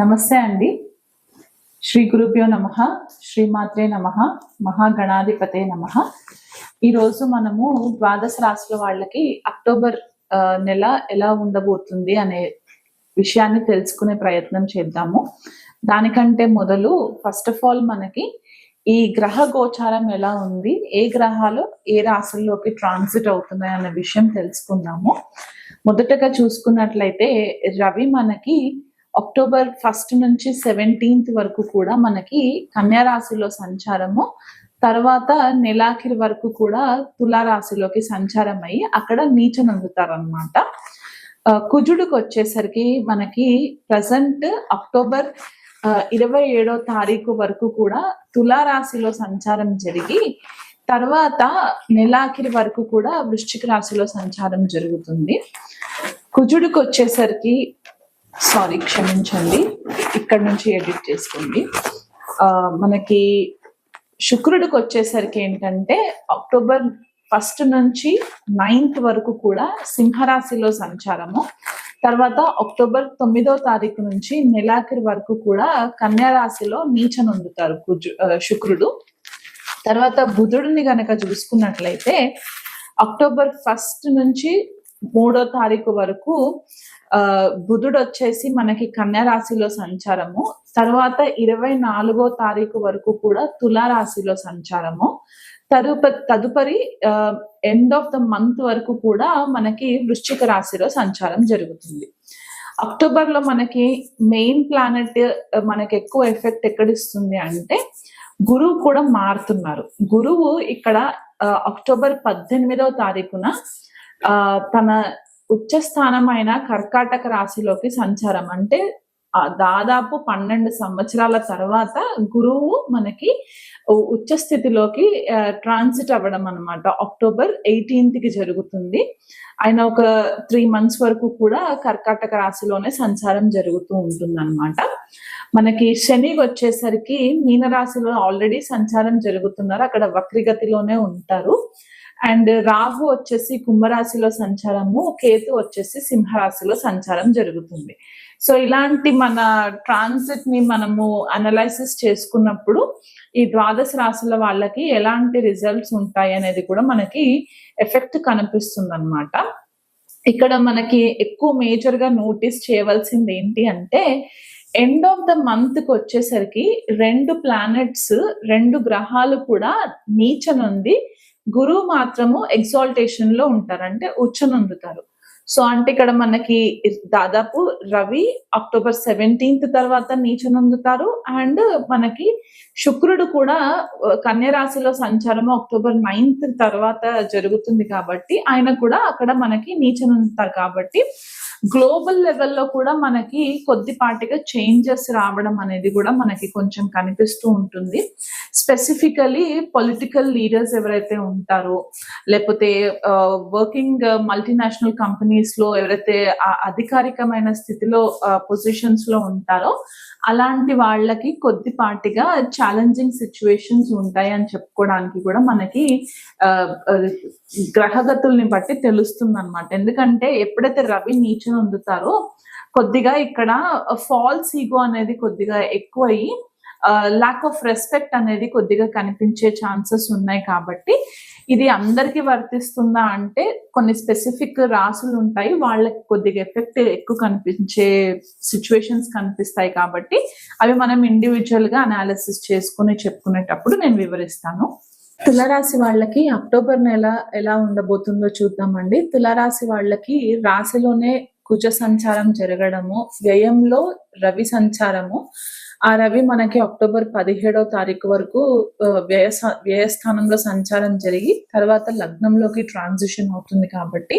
నమస్తే అండి. శ్రీ గురుభ్యో నమ శ్రీమాత్రే నమ మహాగణాధిపతే నమ. ఈరోజు మనము ద్వాదశ రాశుల వాళ్ళకి అక్టోబర్ నెల ఎలా ఉండబోతుంది అనే విషయాన్ని తెలుసుకునే ప్రయత్నం చేద్దాము. దానికంటే మొదలు ఫస్ట్ ఆఫ్ ఆల్ మనకి ఈ గ్రహ గోచారం ఎలా ఉంది ఏ గ్రహాలు ఏ రాశుల్లోకి ట్రాన్సిట్ అవుతున్నాయి అనే విషయం తెలుసుకుందాము. మొదటగా చూసుకున్నట్లయితే రవి మనకి అక్టోబర్ ఫస్ట్ నుంచి సెవెంటీన్త్ వరకు కూడా మనకి కన్యారాశిలో సంచారము తర్వాత నెలాఖరి వరకు కూడా తులారాశిలోకి సంచారం అయ్యి అక్కడ నీచనందుతారనమాట కుజుడికి వచ్చేసరికి మనకి ప్రజెంట్ అక్టోబర్ ఇరవై ఏడో తారీఖు వరకు కూడా తులారాశిలో సంచారం జరిగి తర్వాత నెలాఖరి వరకు కూడా వృశ్చిక రాశిలో సంచారం జరుగుతుంది. కుజుడికి వచ్చేసరికి సారీ క్షమించండి. ఇక్కడ నుంచి ఎడిట్ చేసుకోండి. మనకి శుక్రుడికి వచ్చేసరికి ఏంటంటే అక్టోబర్ ఫస్ట్ నుంచి నైన్త్ వరకు కూడా సింహరాశిలో సంచారము. తర్వాత అక్టోబర్ తొమ్మిదో తారీఖు నుంచి నెలాఖరి వరకు కూడా కన్యారాశిలో నీచనొందుతారు కుజు శుక్రుడు. తర్వాత బుధుడిని గనక చూసుకున్నట్లయితే అక్టోబర్ ఫస్ట్ నుంచి మూడో తారీఖు వరకు ఆ బుధుడు వచ్చేసి మనకి కన్యా రాశిలో సంచారము. తర్వాత ఇరవై నాలుగో తారీఖు వరకు కూడా తులా రాశిలో సంచారము. తదుప తదుపరి ఎండ్ ఆఫ్ ద మంత్ వరకు కూడా మనకి వృశ్చిక రాశిలో సంచారం జరుగుతుంది. అక్టోబర్లో మనకి మెయిన్ ప్లానెట్ మనకి ఎక్కువ ఎఫెక్ట్ ఎక్కడిస్తుంది అంటే గురువు కూడా మారుతున్నారు. గురువు ఇక్కడ అక్టోబర్ పద్దెనిమిదవ తారీఖున తన ఉచ్చ స్థానమైన కర్కాటక రాశిలోకి సంచారం. అంటే దాదాపు పన్నెండు సంవత్సరాల తర్వాత గురువు మనకి ఉ- ఉచ్చ స్థితిలోకి ట్రాన్సిట్ అవ్వడం అనమాట అక్టోబర్ ఎయిటీన్త్కి జరుగుతుంది. ఆయన ఒక త్రీ మంత్స్ వరకు కూడా కర్కాటక రాశిలోనే సంచారం జరుగుతూ ఉంటుంది మనకి శని వచ్చేసరికి మీనరాశిలో ఆల్రెడీ సంచారం జరుగుతున్నారు. అక్కడ వక్రిగతిలోనే ఉంటారు. అండ్ రాహు వచ్చేసి కుంభరాశిలో సంచారము కేతు వచ్చేసి సింహరాశిలో సంచారం జరుగుతుంది. సో ఇలాంటి మన ట్రాన్సిట్ని మనము అనలైసిస్ చేసుకున్నప్పుడు ఈ ద్వాదశ రాశుల వాళ్ళకి ఎలాంటి రిజల్ట్స్ ఉంటాయి అనేది కూడా మనకి ఎఫెక్ట్ కనిపిస్తుంది అనమాట ఇక్కడ మనకి ఎక్కువ మేజర్గా నోటీస్ చేయవలసింది ఏంటి అంటే ఎండ్ ఆఫ్ ద మంత్కి వచ్చేసరికి రెండు ప్లానెట్స్ రెండు గ్రహాలు కూడా నీచనుంది గురువు మాత్రము ఎగ్జాల్టేషన్లో ఉంటారు. అంటే ఉచ్చనందుతారు సో అంటే ఇక్కడ మనకి దాదాపు రవి అక్టోబర్ సెవెంటీన్త్ తర్వాత నీచనందుతారు అండ్ మనకి శుక్రుడు కూడా కన్యరాశిలో రాశిలో సంచారము అక్టోబర్ నైన్త్ తర్వాత జరుగుతుంది కాబట్టి ఆయన కూడా అక్కడ మనకి నీచనందుతారు కాబట్టి గ్లోబల్ లెవెల్లో కూడా మనకి కొద్దిపాటిగా చేంజెస్ రావడం అనేది కూడా మనకి కొంచెం కనిపిస్తూ ఉంటుంది. స్పెసిఫికలీ పొలిటికల్ లీడర్స్ ఎవరైతే ఉంటారో లేకపోతే వర్కింగ్ మల్టీనేషనల్ కంపెనీస్లో ఎవరైతే అధికారికమైన స్థితిలో పొజిషన్స్లో ఉంటారో అలాంటి వాళ్ళకి కొద్దిపాటిగా ఛాలెంజింగ్ సిచ్యువేషన్స్ ఉంటాయి అని చెప్పుకోవడానికి కూడా మనకి గ్రహగతుల్ని బట్టి తెలుస్తుంది అనమాట ఎందుకంటే ఎప్పుడైతే రవి నీచన అందుతారో కొద్దిగా ఇక్కడ ఫాల్స్ ఈగో అనేది కొద్దిగా ఎక్కువయ్యి లాక్ ఆఫ్ రెస్పెక్ట్ అనేది కొద్దిగా కనిపించే ఛాన్సెస్ ఉన్నాయి కాబట్టి ఇది అందరికీ వర్తిస్తుందా అంటే కొన్ని స్పెసిఫిక్ రాసులు ఉంటాయి వాళ్ళకి కొద్దిగా ఎఫెక్ట్ ఎక్కువ కనిపించే సిచ్యువేషన్స్ కనిపిస్తాయి కాబట్టి అవి మనం ఇండివిజువల్గా అనాలిసిస్ చేసుకుని చెప్పుకునేటప్పుడు నేను వివరిస్తాను. తులరాశి వాళ్ళకి అక్టోబర్ నెల ఎలా ఉండబోతుందో చూద్దామండి. తులరాశి వాళ్ళకి రాశిలోనే కుజ సంచారం జరగడము వ్యయంలో రవి సంచారము ఆ రవి మనకి అక్టోబర్ పదిహేడవ తారీఖు వరకు వ్యయ స- వ్యయస్థానంలో సంచారం జరిగి తర్వాత లగ్నంలోకి ట్రాన్సిషన్ అవుతుంది కాబట్టి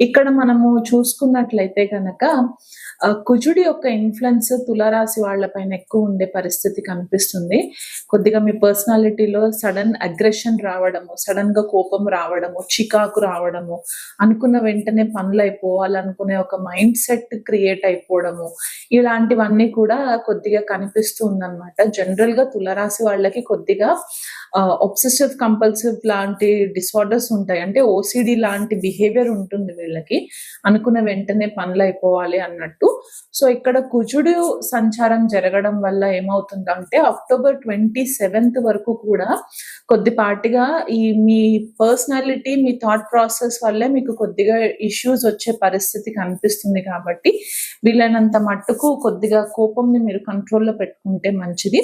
ఇక్కడ మనము చూసుకున్నట్లయితే కనుక కుజుడి యొక్క ఇన్ఫ్లుయెన్స్ తులారాశి వాళ్ళపైన ఎక్కువ ఉండే పరిస్థితి కనిపిస్తుంది. కొద్దిగా మీ పర్సనాలిటీలో సడన్ అగ్రెషన్ రావడము సడన్గా కోపం రావడము చికాకు రావడము అనుకున్న వెంటనే పనులు అయిపోవాలనుకునే ఒక మైండ్ సెట్ క్రియేట్ అయిపోవడము ఇలాంటివన్నీ కూడా కొద్దిగా కనిపిస్తూ ఉందన్నమాట. జనరల్గా తులరాశి వాళ్ళకి కొద్దిగా ఒబ్సెసివ్ కంపల్సివ్ లాంటి డిసార్డర్స్ ఉంటాయి. అంటే ఓసిడి లాంటి బిహేవియర్ ఉంటుంది వీళ్ళకి. అనుకున్న వెంటనే పనులు అయిపోవాలి అన్నట్టు. సో ఇక్కడ కుజుడు సంచారం జరగడం వల్ల ఏమవుతుందంటే అక్టోబర్ ట్వంటీ సెవెంత్ వరకు కూడా కొద్దిపాటిగా ఈ మీ పర్సనాలిటీ మీ థాట్ ప్రాసెస్ వల్లే మీకు కొద్దిగా ఇష్యూస్ వచ్చే పరిస్థితి కనిపిస్తుంది కాబట్టి వీలైనంత మట్టుకు కొద్దిగా కోపంని మీరు కంట్రోల్లో పెట్టుకుంటే మంచిది.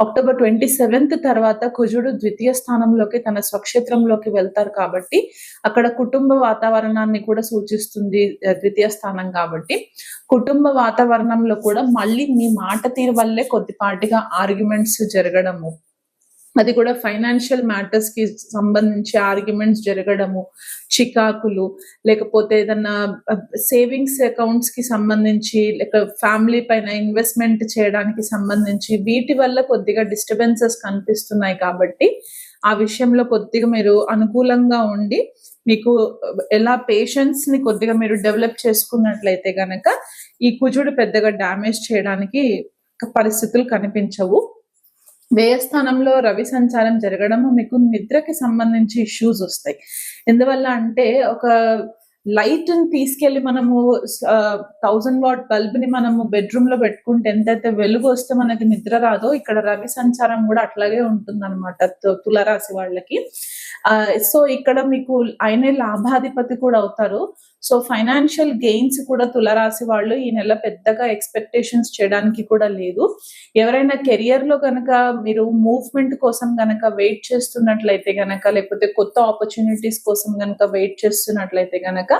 అక్టోబర్ ట్వంటీ సెవెంత్ తర్వాత కుజుడు ద్వితీయ స్థానంలోకి తన స్వక్షేత్రంలోకి వెళ్తారు కాబట్టి అక్కడ కుటుంబ వాతావరణాన్ని కూడా సూచిస్తుంది ద్వితీయ స్థానం కాబట్టి. కుటుంబ వాతావరణంలో కూడా మళ్ళీ మీ మాట తీరు వల్లే కొద్దిపాటిగా ఆర్గ్యుమెంట్స్ జరగడము. అది కూడా ఫైనాన్షియల్ మ్యాటర్స్కి సంబంధించి ఆర్గ్యుమెంట్స్ జరగడము చికాకులు లేకపోతే ఏదన్నా సేవింగ్స్ అకౌంట్స్కి సంబంధించి లేక ఫ్యామిలీ పైన ఇన్వెస్ట్మెంట్ చేయడానికి సంబంధించి వీటి వల్ల కొద్దిగా డిస్టర్బెన్సెస్ కనిపిస్తున్నాయి కాబట్టి ఆ విషయంలో కొద్దిగా మీరు అనుకూలంగా ఉండి మీకు ఎలా పేషెన్స్ని కొద్దిగా మీరు డెవలప్ చేసుకున్నట్లయితే గనక ఈ కుజుడు పెద్దగా డ్యామేజ్ చేయడానికి పరిస్థితులు కనిపించవు. వ్యయస్థానంలో రవి సంచారం జరగడం మీకు నిద్రకి సంబంధించి ఇష్యూస్ వస్తాయి. ఎందువల్ల అంటే ఒక లైట్ని తీసుకెళ్ళి మనము థౌజండ్ వాట్ బల్బ్ని మనము బెడ్రూమ్లో పెట్టుకుంటే ఎంతైతే వెలుగు వస్తే మనకి నిద్ర రాదో ఇక్కడ రవి సంచారం కూడా అట్లాగే ఉంటుంది అనమాట తులరాశి వాళ్ళకి. సో ఇక్కడ మీకు ఆయనే లాభాధిపతి కూడా అవుతారు. సో ఫైనాన్షియల్ గెయిన్స్ కూడా తులరాశి వాళ్ళు ఈ నెల పెద్దగా ఎక్స్పెక్టేషన్స్ చేయడానికి కూడా లేదు. ఎవరైనా కెరియర్లో కనుక మీరు మూవ్మెంట్ కోసం గనక వెయిట్ చేస్తున్నట్లయితే గనక లేకపోతే కొత్త ఆపర్చునిటీస్ కోసం గనక వెయిట్ చేస్తున్నట్లయితే గనక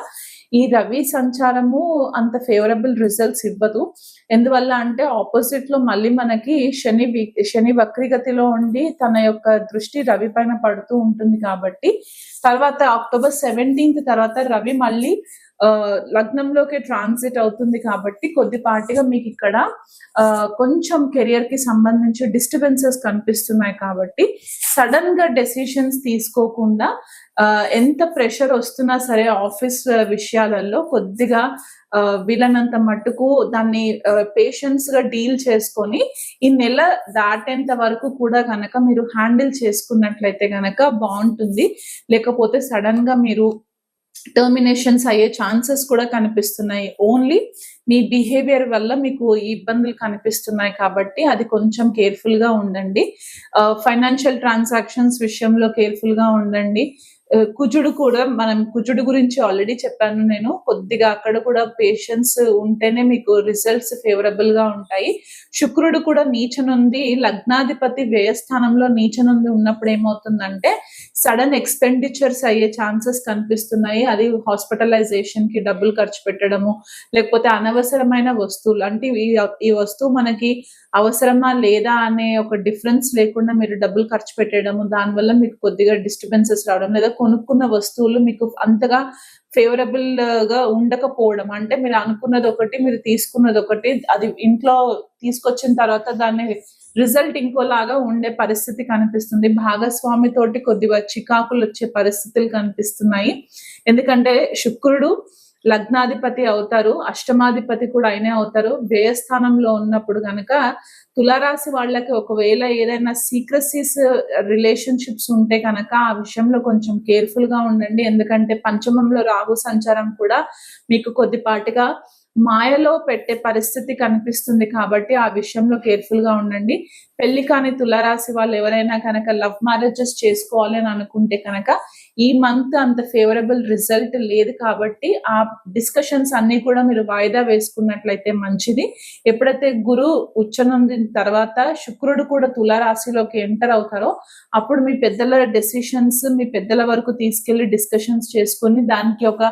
ఈ రవి సంచారము అంత ఫేవరబుల్ రిజల్ట్స్ ఇవ్వదు. ఎందువల్ల అంటే ఆపోజిట్లో మళ్ళీ మనకి శని శని వక్రిగతిలో ఉండి తన యొక్క దృష్టి రవి పైన పడుతూ ఉంటుంది కాబట్టి తర్వాత అక్టోబర్ సెవెంటీన్త్ తర్వాత రవి మళ్ళీ లగ్నంలోకి ట్రాన్సిట్ అవుతుంది కాబట్టి కొద్దిపాటిగా మీకు ఇక్కడ కొంచెం కెరియర్కి సంబంధించి డిస్టర్బెన్సెస్ కనిపిస్తున్నాయి కాబట్టి సడన్గా డెసిషన్స్ తీసుకోకుండా ఎంత ప్రెషర్ వస్తున్నా సరే ఆఫీస్ విషయాలలో కొద్దిగా వీలైనంత మట్టుకు దాన్ని పేషెన్స్గా డీల్ చేసుకొని ఈ నెల దాటేంత వరకు కూడా కనుక మీరు హ్యాండిల్ చేసుకున్నట్లయితే కనుక బాగుంటుంది. లేకపోతే సడన్గా మీరు టర్మినేషన్స్ అయ్యే ఛాన్సెస్ కూడా కనిపిస్తున్నాయి. ఓన్లీ మీ బిహేవియర్ వల్ల మీకు ఇబ్బందులు కనిపిస్తున్నాయి కాబట్టి అది కొంచెం కేర్ఫుల్గా ఉండండి. Uh, ఫైనాన్షియల్ ట్రాన్సాక్షన్స్ విషయంలో కేర్ఫుల్గా ఉండండి. కుజుడు కూడా మనం కుజుడు గురించి ఆల్రెడీ చెప్పాను నేను. కొద్దిగా అక్కడ కూడా పేషెన్స్ ఉంటేనే మీకు రిజల్ట్స్ ఫేవరబుల్గా ఉంటాయి. శుక్రుడు కూడా నీచనుంది లగ్నాధిపతి వ్యయస్థానంలో నీచనుంది ఉన్నప్పుడు ఏమవుతుందంటే సడన్ ఎక్స్పెండిచర్స్ అయ్యే ఛాన్సెస్ కనిపిస్తున్నాయి. అది హాస్పిటలైజేషన్కి డబ్బులు ఖర్చు పెట్టడము లేకపోతే అనవసరమైన వస్తువులు. అంటే ఈ వస్తువు మనకి అవసరమా లేదా అనే ఒక డిఫరెన్స్ లేకుండా మీరు డబ్బులు ఖర్చు పెట్టడము దానివల్ల మీకు కొద్దిగా డిస్టర్బెన్సెస్ రావడం లేదా కొనుక్కున్న వస్తువులు మీకు అంతగా ఫేవరబుల్ uh, గా ఉండకపోవడం. అంటే మీరు అనుకున్నది ఒకటి మీరు తీసుకున్నది ఒకటి అది ఇంట్లో తీసుకొచ్చిన తర్వాత దాన్ని రిజల్ట్ ఇంకోలాగా ఉండే పరిస్థితి కనిపిస్తుంది. భాగస్వామి తోటి కొద్దిగా చికాకులు వచ్చే పరిస్థితులు కనిపిస్తున్నాయి. ఎందుకంటే శుక్రుడు లగ్నాధిపతి అవుతారు అష్టమాధిపతి కూడా ఆయనే అవుతారు. వ్యయస్థానంలో ఉన్నప్పుడు గనక తులారాశి వాళ్ళకి ఒకవేళ ఏదైనా సీక్రసీస్ రిలేషన్షిప్స్ ఉంటే కనుక ఆ విషయంలో కొంచెం కేర్ఫుల్గా ఉండండి. ఎందుకంటే పంచమంలో రాహు సంచారం కూడా మీకు కొద్దిపాటిగా మాయలో పెట్టే పరిస్థితి కనిపిస్తుంది కాబట్టి ఆ విషయంలో కేర్ఫుల్గా ఉండండి. పెళ్ళి కాని తులారాశి వాళ్ళు ఎవరైనా కనుక లవ్ మ్యారేజెస్ చేసుకోవాలి అని అనుకుంటే కనుక ఈ మంత్ అంత ఫేవరబుల్ రిజల్ట్ లేదు కాబట్టి ఆ డిస్కషన్స్ అన్ని కూడా మీరు వాయిదా వేసుకున్నట్లయితే మంచిది. ఎప్పుడైతే గురు ఉచ్చనందిన తర్వాత శుక్రుడు కూడా తులారాశిలోకి ఎంటర్ అవుతారో అప్పుడు మీ పెద్దల డెసిషన్స్ మీ పెద్దల వరకు తీసుకెళ్ళి డిస్కషన్స్ చేసుకుని దానికి ఒక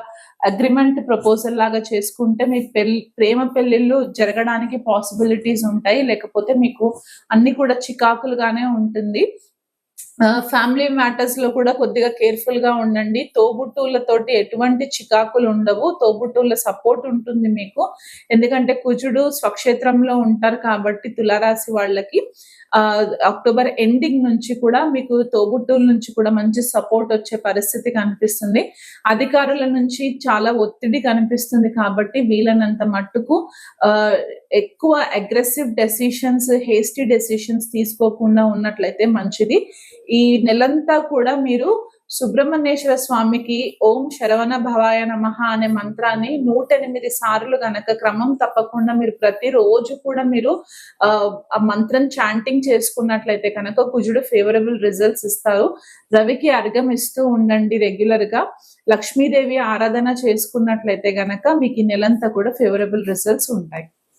అగ్రిమెంట్ ప్రపోజల్ లాగా చేసుకుంటే మీ పెళ్ళి ప్రేమ పెళ్ళిళ్ళు జరగడానికి పాసిబిలిటీస్ ఉంటాయి. లేకపోతే మీకు అన్ని కూడా చికాకులుగానే ఉంటుంది. ఫ్యామిలీ మ్యాటర్స్లో కూడా కొద్దిగా కేర్ఫుల్గా ఉండండి. తోబుట్టువులతోటి ఎటువంటి చికాకులు ఉండవు. తోబుట్టువుల సపోర్ట్ ఉంటుంది మీకు. ఎందుకంటే కుజుడు స్వక్షేత్రంలో ఉంటారు కాబట్టి తులారాశి వాళ్ళకి ఆ అక్టోబర్ ఎండింగ్ నుంచి కూడా మీకు తోబుట్టువుల నుంచి కూడా మంచి సపోర్ట్ వచ్చే పరిస్థితి కనిపిస్తుంది. అధికారుల నుంచి చాలా ఒత్తిడి కనిపిస్తుంది కాబట్టి వీలైనంత మట్టుకు ఆ ఎక్కువ అగ్రెసివ్ డెసిషన్స్ హేస్టీ డెసిషన్స్ తీసుకోకుండా ఉన్నట్లయితే మంచిది. ఈ నెలంతా కూడా మీరు సుబ్రహ్మణ్యేశ్వర స్వామికి ఓం శరవణ భవాయ నమః అనే మంత్రాన్ని నూట ఎనిమిది సార్లు గనక క్రమం తప్పకుండా మీరు ప్రతిరోజు కూడా మీరు ఆ, ఆ మంత్రం చాంటింగ్ చేసుకున్నట్లయితే కనుక కుజుడు ఫేవరబుల్ రిజల్ట్స్ ఇస్తారు. రవికి అర్ఘం ఇస్తూ ఉండండి రెగ్యులర్గా లక్ష్మీదేవి ఆరాధన చేసుకున్నట్లయితే గనక మీకు ఈ నెలంతా కూడా ఫేవరబుల్ రిజల్ట్స్ ఉంటాయి.